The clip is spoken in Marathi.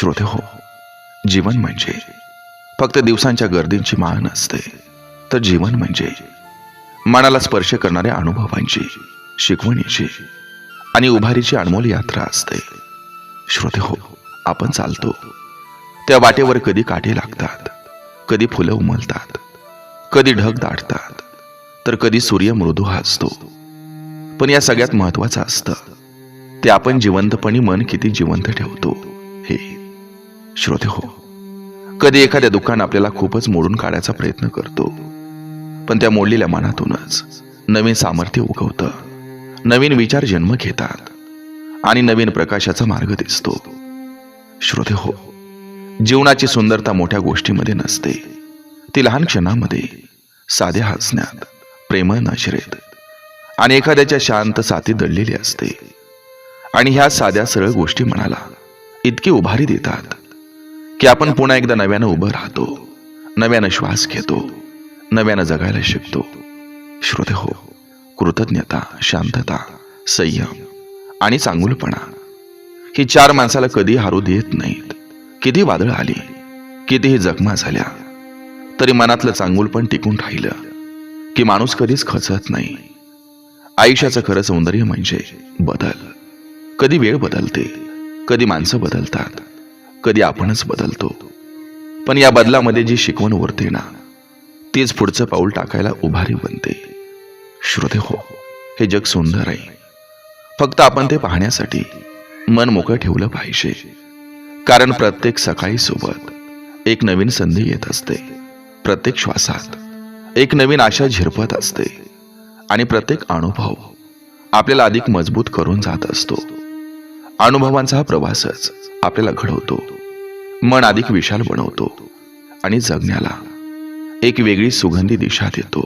श्रोते हो जीवन म्हणजे फक्त दिवसांच्या गर्दींची माळ नसते तर जीवन म्हणजे मनाला स्पर्श करणाऱ्या अनुभवांची शिकवणीची आणि उभारीची अनमोल यात्रा असते. श्रोते हो आपण चालतो. त्या वाटेवर कधी काटे लागतात कधी फुलं उमलतात कधी ढग दाटतात तर कधी सूर्य मृदू असतो पण या सगळ्यात महत्वाचं असतं ते आपण जिवंतपणी मन किती जिवंत ठेवतो हे श्रोते हो कधी एखाद्या दुकान आपल्याला खूपच मोडून काढायचा प्रयत्न करतो. पण त्या मोडलेल्या मनातूनच नवीन सामर्थ्य उगवतं. नवीन विचार जन्म घेतात. आणि नवीन प्रकाशाचा मार्ग दिसतो. श्रोते हो जीवनाची सुंदरता मोठ्या गोष्टीमध्ये नसते. ती लहान क्षणामध्ये साध्या हसण्यात प्रेमळ नशरेत आणि एखाद्याच्या शांत साथी दडलेली असते. आणि ह्या साध्या सरळ गोष्टी मनाला इतकी उभारी देतात. की आपण पुन्हा एकदा नव्यानं उभं राहतो नव्यानं श्वास घेतो नव्यानं जगायला शिकतो. श्रोते हो कृतज्ञता शांतता संयम आणि चांगुलपणा ही चार माणसाला कधी हारू देत नाहीत. किती वादळ आली कितीही जखमा झाल्या तरी मनातलं चांगुलपण टिकून राहिलं की माणूस कधीच खचत नाही. आयुष्याचं खरं सौंदर्य म्हणजे बदल. कधी वेळ बदलते कधी माणसं बदलतात. कधी आपणच बदलतो. पण या बदलामध्ये जी शिकवण उरते ना तीच पुढचं पाऊल टाकायला उभारी बनते. श्रोते हो हे जग सुंदर आहे. फक्त आपण ते पाहण्यासाठी मन मोकळं ठेवलं पाहिजे. कारण प्रत्येक सकाळी सोबत एक नवीन संधी येत असते. प्रत्येक श्वासात एक नवीन आशा झिरपत असते. आणि प्रत्येक अनुभव आपल्याला अधिक मजबूत करून जात असतो. अनुभवांचा हा प्रवासच आपल्याला घडवतो. मन अधिक विशाल बनवतो आणि जगण्याला एक वेगळी सुगंधी दिशा देतो.